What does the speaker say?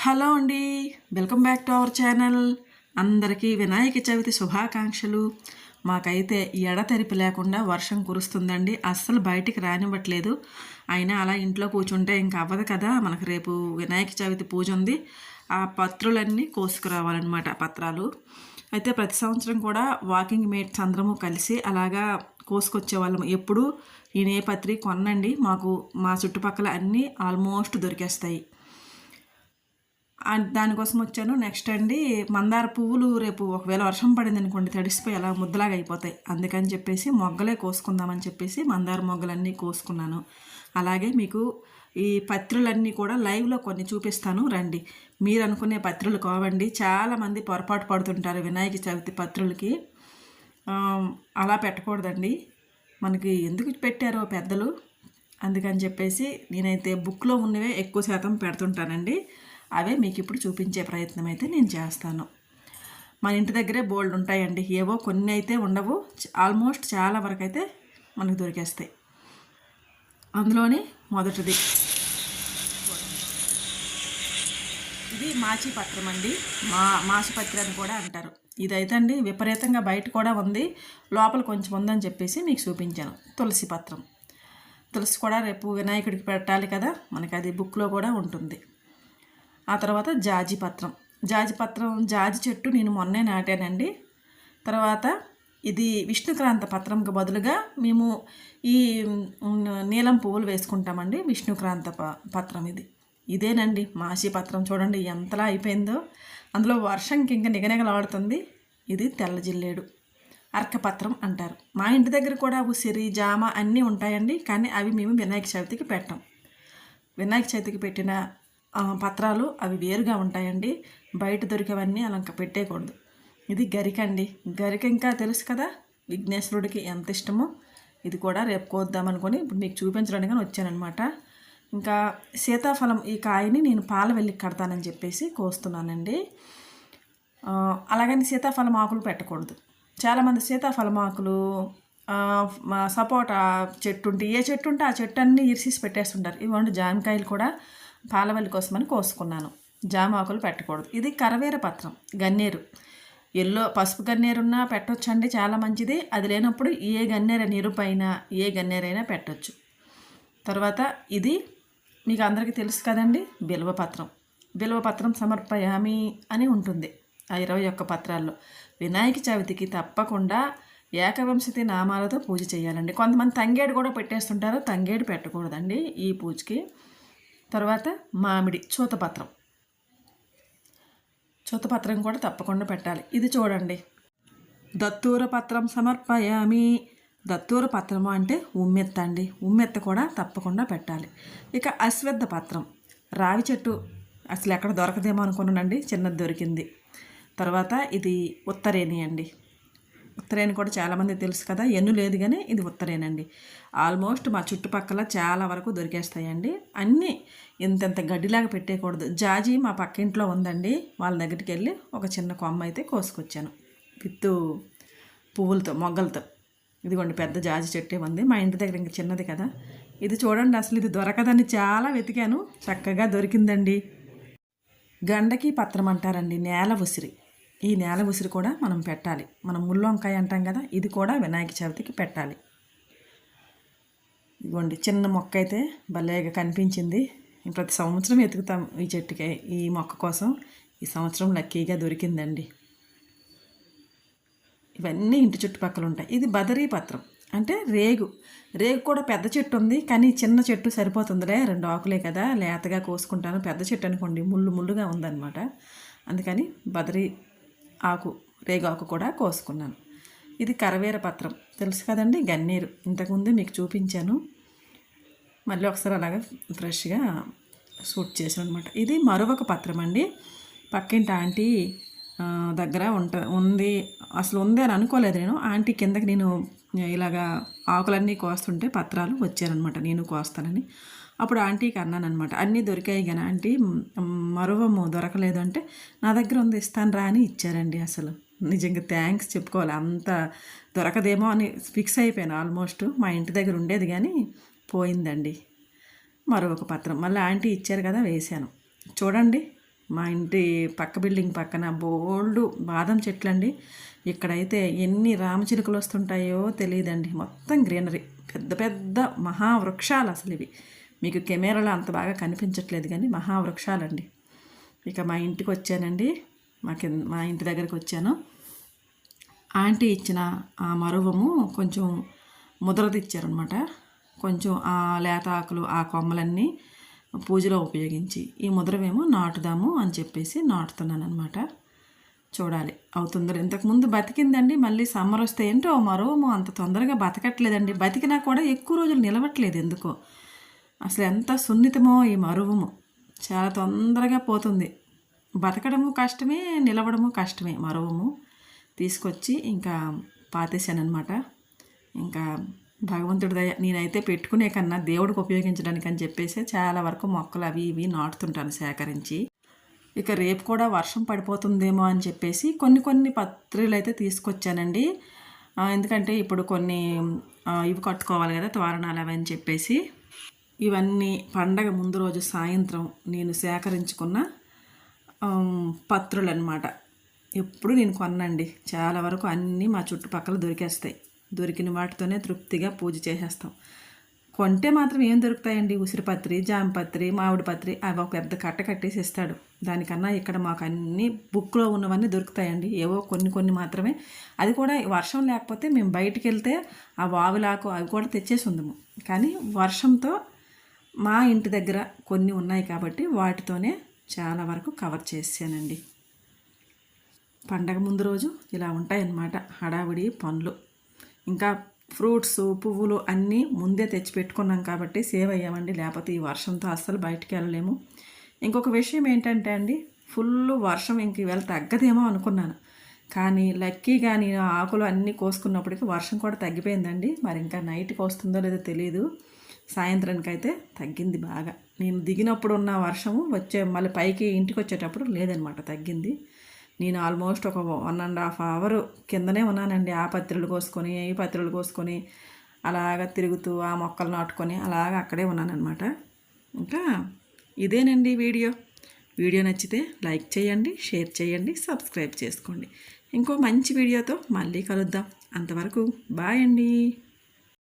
Hello అండి. Welcome back to our channel. అందరికీ వినాయక చవితి శుభాకాంక్షలు. మాకైతే ఎడతెరిపి లేకుండా వర్షం కురుస్తుందండి. అస్సలు బయటికి రానివ్వట్లేదు. అయినా అలా ఇంట్లో కూర్చుంటే ఇంకా అవ్వదు కదా. మనకు రేపు వినాయక చవితి పూజ ఉంది. ఆ పత్రులన్నీ కోసుకురావాలన్నమాట పత్రాలు. అయితే ప్రతి సంవత్సరం కూడా వాకింగ్ మేట్స్ అందరము కలిసి అలాగా కోసుకొచ్చే వాళ్ళము. ఎప్పుడు ఈ నేపత్రి కొనండి మాకు మా చుట్టుపక్కల అన్నీ ఆల్మోస్ట్ దొరికేస్తాయి. దానికోసం వచ్చాను. నెక్స్ట్ అండి మందార పువ్వులు రేపు ఒకవేళ వర్షం పడింది అనుకోండి తడిసిపోయి అలా ముద్దలాగా అయిపోతాయి. అందుకని చెప్పేసి మొగ్గలే కోసుకుందామని చెప్పేసి మందార మొగ్గలన్నీ కోసుకున్నాను. అలాగే మీకు ఈ పత్రులన్నీ కూడా లైవ్లో కొన్ని చూపిస్తాను. రండి. మీరు అనుకునే పత్రులు కావండి. చాలామంది పొరపాటు పడుతుంటారు వినాయక చవితి పత్రులకి. అలా పెట్టకూడదండి. మనకి ఎందుకు పెట్టారో పెద్దలు. అందుకని చెప్పేసి నేనైతే బుక్లో ఉన్నవే ఎక్కువ శాతం పెడుతుంటానండి. అవే మీకు ఇప్పుడు చూపించే ప్రయత్నం అయితే నేను చేస్తాను. మన ఇంటి దగ్గరే బోల్డ్ ఉంటాయండి. ఏవో కొన్ని అయితే ఉండవు. ఆల్మోస్ట్ చాలా వరకు అయితే మనకు దొరికేస్తాయి. అందులోనే మొదటిది. ఇది మాచి పత్రం అండి. మా మాచిపత్రి అని కూడా అంటారు. ఇదైతే అండి విపరీతంగా బయట కూడా ఉంది. లోపల కొంచెం ఉందని చెప్పేసి మీకు చూపించాను. తులసి పత్రం. తులసి కూడా రేపు వినాయకుడికి పెట్టాలి కదా. మనకి అది బుక్లో కూడా ఉంటుంది. ఆ తర్వాత జాజి పత్రం. జాజి పత్రం జాజి చెట్టు నేను మొన్నే నాటానండి. తర్వాత ఇది విష్ణుక్రాంత పత్రంకి బదులుగా మేము ఈ నీలం పువ్వులు వేసుకుంటామండి. విష్ణుక్రాంత ప పత్రం ఇది. ఇదేనండి మాషి పత్రం. చూడండి ఎంతలా అయిపోయిందో. అందులో వర్షంకి ఇంకా నిగనిగలాడుతుంది. ఇది తెల్ల జిల్లేడు. అర్కపత్రం అంటారు. మా ఇంటి దగ్గర కూడా ఉసిరి జామ అన్నీ ఉంటాయండి. కానీ అవి మేము వినాయక చవితికి పెట్టాం. వినాయక చవితికి పెట్టిన పత్రాలు అవి వేరుగా ఉంటాయండి. బయట దొరికేవన్నీ అలా ఇంకా పెట్టేయకూడదు. ఇది గరిక అండి. గరిక ఇంకా తెలుసు కదా? విఘ్నేశ్వరుడికి ఎంత ఇష్టమో? ఇది కూడా రేపు కోద్దామనుకొని ఇప్పుడు మీకు చూపించడానికి వచ్చానమాట ఇంకా సీతాఫలం ఈ కాయని నేను పాల వెళ్ళి కడతానని చెప్పేసి కోస్తున్నానండి. అలాగని సీతాఫలం ఆకులు పెట్టకూడదు. చాలామంది సీతాఫలం ఆకులు సపోటా చెట్టు ఉంటే ఏ చెట్టు ఉంటే ఆ చెట్టు అన్నీ ఇరిసేసి పెట్టేస్తుంటారు. ఇవ్వండి జామకాయలు కూడా. పాలవల్లి కోసమని కోసుకున్నాను. జామాకులు పెట్టకూడదు. ఇది కరవేర పత్రం గన్నేరు. ఎల్లో పసుపు గన్నేరున్నా పెట్టొచ్చండి చాలా మంచిది. అది లేనప్పుడు ఏ గన్నేర నిరుపైన ఏ గన్నేరైనా పెట్టొచ్చు. తర్వాత ఇది మీకు అందరికీ తెలుసు కదండి బిల్వపత్రం బిల్వపత్రం సమర్పయామి అని ఉంటుంది ఆ ఇరవై ఒక్క పత్రాల్లో. వినాయక చవితికి తప్పకుండా ఏకవంశతి నామాలతో పూజ చేయాలండి. కొంతమంది తంగేడు కూడా పెట్టేస్తుంటారు తంగేడు పెట్టకూడదండి ఈ పూజకి. తర్వాత మామిడి చూతపత్రం. చూతపత్రం కూడా తప్పకుండా పెట్టాలి. ఇది చూడండి. దత్తూర పత్రం సమర్పయామి. దత్తూర పత్రము అంటే ఉమ్మెత్త అండి. ఉమ్మెత్త కూడా తప్పకుండా పెట్టాలి. ఇక అశ్వద్ధ పత్రం. రావి చెట్టు అసలు ఎక్కడ దొరకదేమో అనుకున్నానండి. చిన్నది దొరికింది. తర్వాత ఇది ఉత్తరేణి అండి. ఉత్తరేణి కూడా చాలామంది తెలుసు కదా ఎన్ను లేదు కానీ ఇది ఉత్తరేనండి. ఆల్మోస్ట్ మా చుట్టుపక్కల చాలా వరకు దొరికేస్తాయండి. అన్నీ ఇంతంత గడ్డిలాగా పెట్టేయకూడదు. జాజి మా పక్కింట్లో ఉందండి. వాళ్ళ దగ్గరికి వెళ్ళి ఒక చిన్న కొమ్మ అయితే కోసుకొచ్చాను. విత్తు పువ్వులతో మొగ్గలతో. ఇదిగోండి పెద్ద జాజి చెట్టే ఉంది. మా ఇంటి దగ్గర ఇంక చిన్నది కదా. ఇది చూడండి అసలు ఇది దొరకదని చాలా వెతికాను. చక్కగా దొరికిందండి. గండకి పత్రం అంటారండి నేల ఉసిరి. ఈ నేల ఉసిరి కూడా మనం పెట్టాలి. మనం ముల్లొంకాయ అంటాం కదా ఇది కూడా వినాయక చవితికి పెట్టాలి. ఇదిగోండి చిన్న మొక్క అయితే భలేగా కనిపించింది. ప్రతి సంవత్సరం ఎతుకుతాం ఈ చెట్టుకి ఈ మొక్క కోసం. ఈ సంవత్సరం లక్కీగా దొరికిందండి. ఇవన్నీ ఇంటి చుట్టుపక్కల ఉంటాయి. ఇది బదరీ పత్రం. అంటే రేగు. రేగు కూడా పెద్ద చెట్టు ఉంది కానీ చిన్న చెట్టు సరిపోతుందిలే. రెండు ఆకులే కదా లేతగా కోసుకుంటాను. పెద్ద చెట్టు అనుకోండి ముళ్ళు ముళ్ళుగా ఉందన్నమాట. అందుకని బదరీ ఆకు రేగాకు ఆకు కూడా కోసుకున్నాను. ఇది కరవేర పత్రం. తెలుసు కదండి? గన్నేరు. ఇంతకుముందు మీకు చూపించాను. మళ్ళీ ఒకసారి అలాగా ఫ్రెష్గా సూట్ చేసాను అనమాట ఇది మరొక పత్రం అండి. పక్కింటి ఆంటీ దగ్గర ఉంట ఉంది. అసలు ఉంది అని అనుకోలేదు నేను. ఆంటీ కిందకి నేను ఇలాగా ఆకులన్నీ కోస్తుంటే పత్రాలు వచ్చారనమాట నేను కోస్తానని. అప్పుడు ఆంటీకి అన్నానమాట అన్నీ దొరికాయి కానీ ఆంటీ మరువము దొరకలేదు అంటే నా దగ్గర ఉంది ఇస్తాను రా అని ఇచ్చారండి అసలు. నిజంగా థ్యాంక్స్ చెప్పుకోవాలి అంత దొరకదేమో అని ఫిక్స్ అయిపోయాను ఆల్మోస్ట్ మా ఇంటి దగ్గర ఉండేది కానీ పోయిందండి. మరొక పత్రం మళ్ళీ ఆంటీ ఇచ్చారు కదా వేశాను. చూడండి మా ఇంటి పక్క బిల్డింగ్ పక్కన బోల్డ్ బాదం చెట్లు అండి ఇక్కడైతే ఎన్ని రామచిలుకలు వస్తుంటాయో తెలియదండి మొత్తం గ్రీనరీ పెద్ద పెద్ద మహావృక్షాలు అసలు ఇవి. మీకు కెమెరాలో అంత బాగా కనిపించట్లేదు కానీ మహావృక్షాలండి. ఇక మా ఇంటికి వచ్చానండి. మా కింద మా ఇంటి దగ్గరికి వచ్చాను. ఆంటీ ఇచ్చిన ఆ మరువము కొంచెం ముద్రది ఇచ్చారనమాట కొంచెం ఆ లేత ఆకులు ఆ కొమ్మలన్నీ పూజలో ఉపయోగించి ఈ ముద్రమేమో నాటుదాము అని చెప్పేసి నాటుతున్నాను అనమాట చూడాలి. అవుతుందో ఇంతకుముందు బతికిందండి. మళ్ళీ సమ్మర్ వస్తే ఏంటో మరువము అంత తొందరగా బతకట్లేదండి. బతికినా కూడా ఎక్కువ రోజులు నిలవట్లేదు ఎందుకో. అసలు ఎంత సున్నితమో ఈ మరువము. చాలా తొందరగా పోతుంది. బతకడము కష్టమే నిలవడము కష్టమే మరువము. తీసుకొచ్చి ఇంకా పాతేశానమాట అనమాట ఇంకా భగవంతుడి దయ నేనైతే పెట్టుకునే కన్నా దేవుడికి ఉపయోగించడానికి అని చెప్పేసి చాలా వరకు మొక్కలు అవి ఇవి నాటుతుంటాను సేకరించి. ఇక రేపు కూడా వర్షం పడిపోతుందేమో అని చెప్పేసి కొన్ని కొన్ని పత్రికలు అయితే తీసుకొచ్చానండి. ఎందుకంటే ఇప్పుడు కొన్ని ఇవి కట్టుకోవాలి కదా తోరణాలు అవి అని చెప్పేసి. ఇవన్నీ పండగ ముందు రోజు సాయంత్రం నేను సేకరించుకున్న పత్రులు అనమాట ఎప్పుడు నేను కొన్నండి. చాలా వరకు అన్నీ మా చుట్టుపక్కల దొరికేస్తాయి. దొరికిన వాటితోనే తృప్తిగా పూజ చేసేస్తాం. కొంటే మాత్రం ఏం దొరుకుతాయండి? ఉసిరిపత్రి జామపత్రి మామిడి పత్రి అవి ఒక పెద్ద కట్ట కట్టేసి ఇస్తాడు దానికన్నా ఇక్కడ మాకు అన్ని బుక్లో ఉన్నవన్నీ దొరుకుతాయండి. ఏవో కొన్ని కొన్ని మాత్రమే. అది కూడా వర్షం లేకపోతే మేము బయటికి వెళ్తే ఆ వాగులాకు అవి కూడా తెచ్చేసి ఉందము. కానీ వర్షంతో మా ఇంటి దగ్గర కొన్ని ఉన్నాయి కాబట్టి వాటితోనే చాలా వరకు కవర్ చేసానండి పండగ ముందు రోజు ఇలా ఉంటాయన్నమాట. హడావిడి పనులు ఇంకా ఫ్రూట్స్ పువ్వులు అన్నీ ముందే తెచ్చి పెట్టుకున్నాం కాబట్టి సేవ్ అయ్యామండి. లేకపోతే ఈ వర్షంతో అస్సలు బయటికి వెళ్ళలేము. ఇంకొక విషయం ఏంటంటే అండి ఫుల్ వర్షం ఇంక ఇవాళ తగ్గదేమో అనుకున్నాను. కానీ లక్కీగా నేను ఆకులు అన్నీ కోసుకున్నప్పటికీ వర్షం కూడా తగ్గిపోయిందండి. మరి ఇంకా నైట్కి వస్తుందో లేదో తెలియదు సాయంత్రానికి అయితే తగ్గింది బాగా. నేను దిగినప్పుడు ఉన్న వర్షము వచ్చే మళ్ళీ పైకి ఇంటికి వచ్చేటప్పుడు లేదనమాట తగ్గింది. నేను ఆల్మోస్ట్ ఒక వన్ అండ్ హాఫ్ అవర్ కిందనే ఉన్నానండి. ఆ పత్రులు కోసుకొని ఈ పత్రులు కోసుకొని అలాగ తిరుగుతూ ఆ మొక్కలు నాటుకొని అలాగ అక్కడే ఉన్నానన్నమాట ఇంకా ఇదేనండి వీడియో. వీడియో నచ్చితే లైక్ చేయండి షేర్ చేయండి సబ్స్క్రైబ్ చేసుకోండి. ఇంకో మంచి వీడియోతో మళ్ళీ కలుద్దాం. అంతవరకు బాయ్ అండి.